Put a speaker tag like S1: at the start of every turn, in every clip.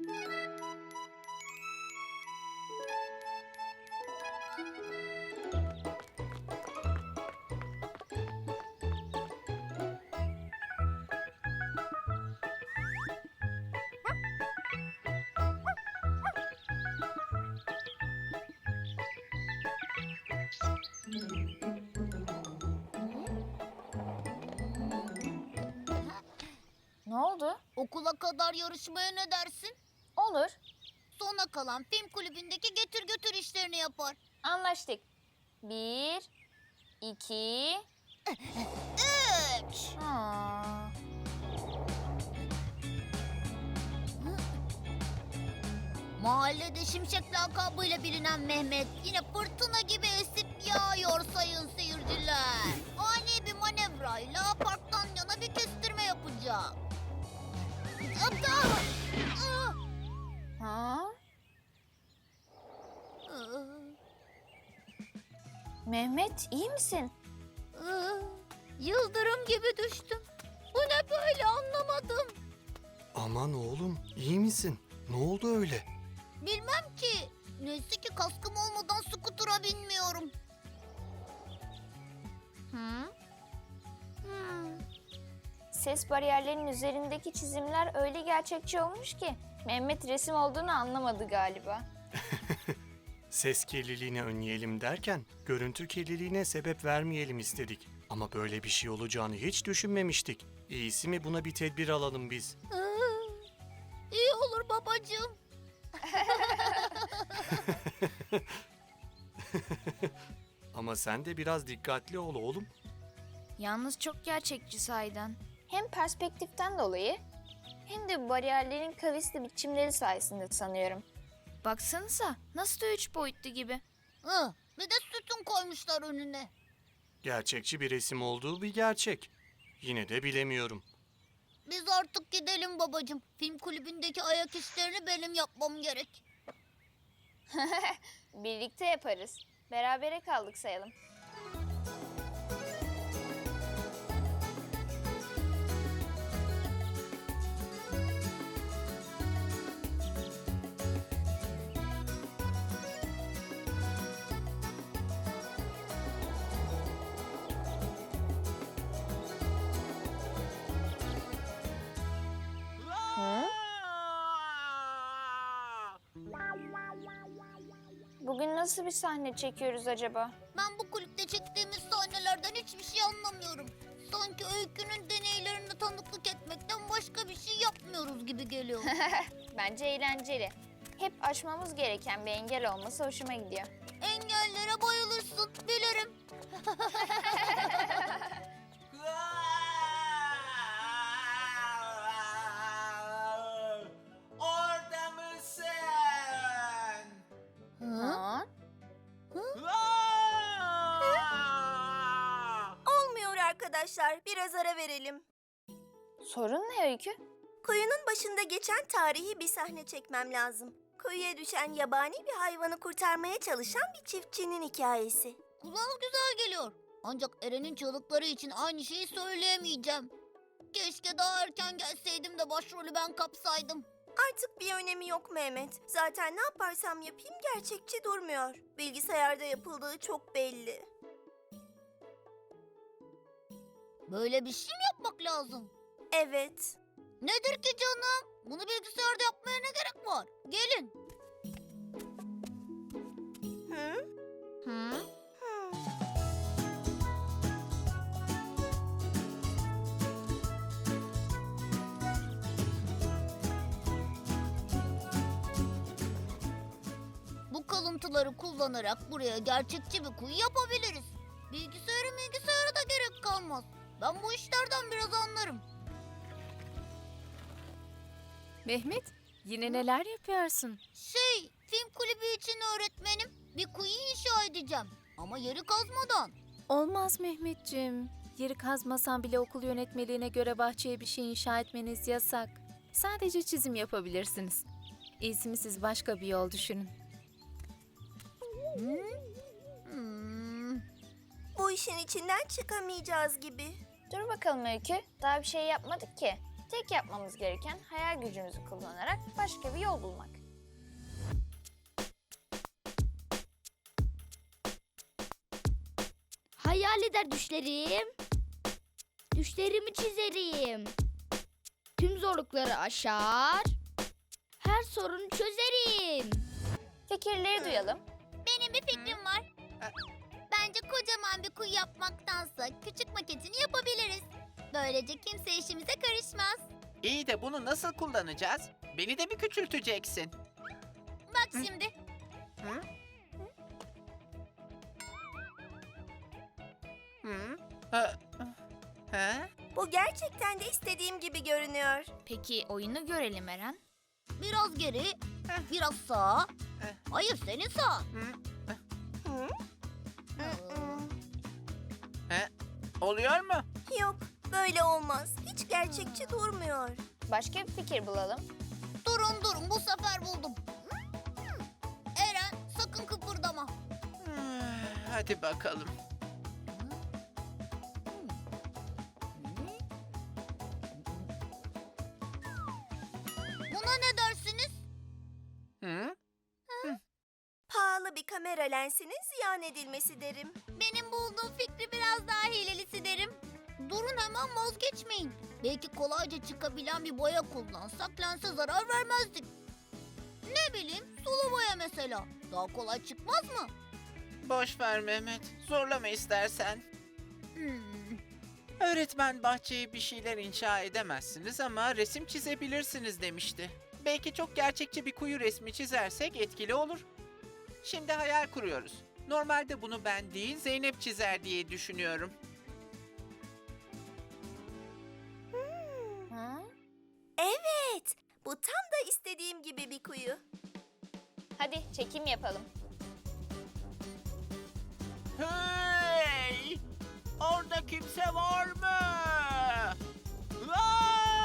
S1: Ne oldu?
S2: Okula kadar yarışmaya ne dersin?
S1: Olur.
S2: Sona kalan film kulübündeki getir götür işlerini yapar.
S1: Anlaştık. Bir, iki...
S2: Üç.
S1: Aa,
S2: Mahallede şimşek lakabıyla bilinen Mehmet yine fırtına gibi esip yağıyor sayın seyirciler. Ani bir manevrayla parktan yana bir kestirme yapacak. Aptal!
S1: Mehmet iyi misin?
S2: Ah! Yıldırım gibi düştüm. Bu ne böyle anlamadım.
S3: Aman oğlum, iyi misin? Ne oldu öyle?
S2: Bilmem ki. Neyse ki kaskım olmadan skutura binmiyorum. Hı? Hmm.
S1: Ses bariyerlerinin üzerindeki çizimler öyle gerçekçi olmuş ki Mehmet resim olduğunu anlamadı galiba.
S3: Ses kirliliğini önleyelim derken görüntü kirliliğine sebep vermeyelim istedik. Ama böyle bir şey olacağını hiç düşünmemiştik. İyisi mi buna bir tedbir alalım biz.
S2: İyi olur babacığım.
S3: Ama sen de biraz dikkatli ol oğlum.
S4: Yalnız çok gerçekçi sahiden.
S1: Hem perspektiften dolayı hem de bariyerlerin kavisli biçimleri sayesinde sanıyorum.
S4: Baksanıza nasıl da üç boyutlu gibi.
S2: Hı, bir de sütun koymuşlar önüne.
S3: Gerçekçi bir resim olduğu bir gerçek. Yine de bilemiyorum.
S2: Biz artık gidelim babacığım. Film kulübündeki ayak işlerini benim yapmam gerek.
S1: Birlikte yaparız. Berabere kaldık sayalım. Bugün nasıl bir sahne çekiyoruz acaba?
S2: Ben bu kulüpte çektiğimiz sahnelerden hiçbir şey anlamıyorum. Sanki öykünün deneylerine tanıklık etmekten başka bir şey yapmıyoruz gibi geliyor.
S1: Bence eğlenceli. Hep aşmamız gereken bir engel olması hoşuma gidiyor.
S2: Engellere bayılırsın bilirim.
S5: arkadaşlar. Biraz ara verelim.
S1: Sorun ne öykü?
S5: Kuyunun başında geçen tarihi bir sahne çekmem lazım. Kuyuya düşen yabani bir hayvanı kurtarmaya çalışan bir çiftçinin hikayesi.
S2: Kulağa güzel geliyor. Ancak Eren'in çığlıkları için aynı şeyi söyleyemeyeceğim. Keşke daha erken gelseydim de başrolü ben kapsaydım.
S5: Artık bir önemi yok Mehmet. Zaten ne yaparsam yapayım gerçekçi durmuyor. Bilgisayarda yapıldığı çok belli.
S2: Böyle bir şey mi yapmak lazım?
S5: Evet.
S2: Nedir ki canım? Bunu bilgisayarda yapmaya ne gerek var? Gelin.
S5: Hı?
S2: Hı? Bu kalıntıları kullanarak buraya gerçekçi bir kuyu yapabiliriz. Ben bu işlerden biraz anlarım.
S6: Mehmet, yine neler yapıyorsun?
S2: Şey, film kulübü için öğretmenim. Bir kuyu inşa edeceğim. Ama yeri kazmadan.
S6: Olmaz Mehmetciğim. Yeri kazmasan bile okul yönetmeliğine göre bahçeye bir şey inşa etmeniz yasak. Sadece çizim yapabilirsiniz. İyisi mi siz başka bir yol düşünün.
S2: Hmm.
S5: Bu işin içinden çıkamayacağız gibi.
S1: Dur bakalım Öykü. Daha bir şey yapmadık ki. Tek yapmamız gereken hayal gücümüzü kullanarak başka bir yol bulmak.
S2: Hayal eder düşlerim. Düşlerimi çizerim. Tüm zorlukları aşar. Her sorunu çözerim.
S1: Fikirleri duyalım.
S2: Benim bir fikrim var. Bence kocaman bir kuyu yapmaktansa küçük maketini yapabiliriz. Böylece kimse işimize karışmaz.
S7: İyi de bunu nasıl kullanacağız? Beni de mi küçülteceksin?
S2: Bak şimdi.
S7: Hı? Hı? Ha? Ha?
S5: Bu gerçekten de istediğim gibi görünüyor.
S4: Peki oyunu görelim Eren.
S2: Biraz geri, biraz sağa. Hayır senin sağ.
S7: Hı?
S5: Hı? Mm-mm.
S7: Oluyor mu?
S5: Yok, böyle olmaz. Hiç gerçekçi durmuyor.
S1: Başka bir fikir bulalım.
S2: Durun durun bu sefer buldum. Eren sakın kıpırdama.
S7: Hadi bakalım.
S2: Buna ne dersiniz?
S7: Hı?
S5: Pahalı bir kamera lensinin ziyan edilmesi derim.
S2: Benim bulduğum fikri biraz daha hilelisi derim. Durun hemen vazgeçmeyin. Belki kolayca çıkabilen bir boya kullansak lense zarar vermezdik. Ne bileyim sulu boya mesela. Daha kolay çıkmaz mı?
S7: Boş ver Mehmet. Zorlama istersen.
S2: Hmm.
S7: Öğretmen bahçeye bir şeyler inşa edemezsiniz ama resim çizebilirsiniz demişti. Belki çok gerçekçi bir kuyu resmi çizersek etkili olur. Şimdi hayal kuruyoruz. Normalde bunu ben değil Zeynep çizer diye düşünüyorum.
S5: Bu tam da istediğim gibi bir kuyu.
S1: Hadi çekim yapalım.
S7: Hey! Orada kimse var mı? Aa!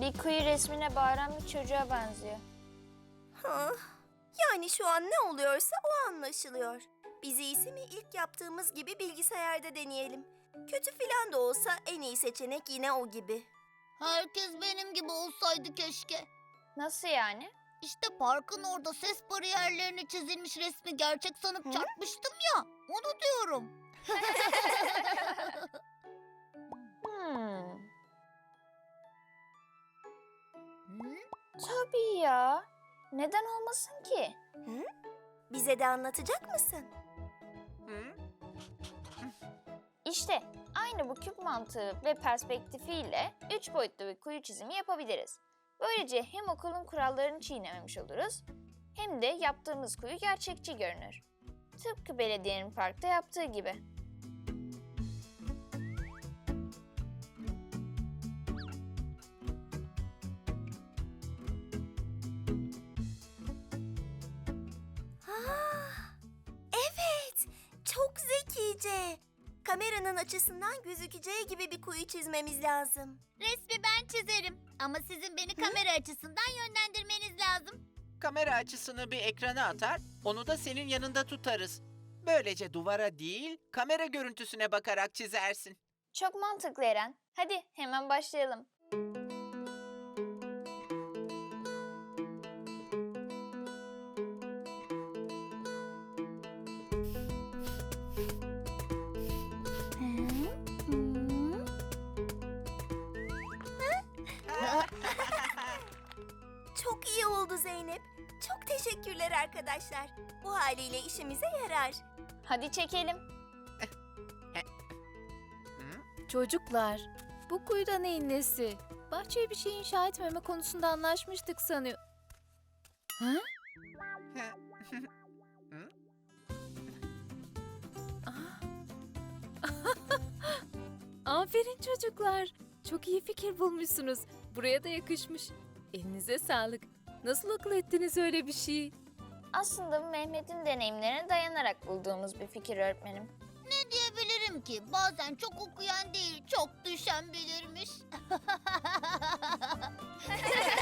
S1: Bir kuyu resmine bağıran bir çocuğa benziyor.
S5: Ha, yani şu an ne oluyorsa o anlaşılıyor. Biz iyisi mi ilk yaptığımız gibi bilgisayarda deneyelim. Kötü filan da olsa en iyi seçenek yine o gibi.
S2: Herkes benim gibi olsaydı keşke.
S1: Nasıl yani?
S2: İşte parkın orada ses bariyerlerini çizilmiş resmi gerçek sanıp
S5: Hı?
S2: çarpmıştım ya. Onu diyorum.
S1: Hmm.
S2: Hı?
S1: Tabii ya. Neden olmasın ki?
S5: Bize de anlatacak mısın?
S1: İşte aynı bu küp mantığı ve perspektifiyle üç boyutlu bir kuyu çizimi yapabiliriz. Böylece hem okulun kurallarını çiğnememiş oluruz hem de yaptığımız kuyu gerçekçi görünür. Tıpkı belediyenin parkta yaptığı gibi.
S5: Ah, evet, çok zekice. Kameranın açısından gözükeceği gibi bir kuyu çizmemiz lazım.
S2: Resmi ben çizerim. Ama sizin beni kamera açısından yönlendirmeniz lazım.
S7: Kamera açısını bir ekrana atar, onu da senin yanında tutarız. Böylece duvara değil, kamera görüntüsüne bakarak çizersin.
S1: Çok mantıklı Eren. Hadi hemen başlayalım.
S5: Teşekkürler arkadaşlar. Bu haliyle işimize yarar.
S1: Hadi çekelim.
S6: Çocuklar, bu kuyuda neyin nesi? Bahçeye bir şey inşa etmeme konusunda anlaşmıştık sanıyor. Ha? Aferin çocuklar. Çok iyi fikir bulmuşsunuz. Buraya da yakışmış. Elinize sağlık. Nasıl akıl ettiniz öyle bir şeyi?
S1: Aslında Mehmet'in deneyimlerine dayanarak bulduğumuz bir fikir öğretmenim.
S2: Ne diyebilirim ki? Bazen çok okuyan değil, çok düşen bilirmiş.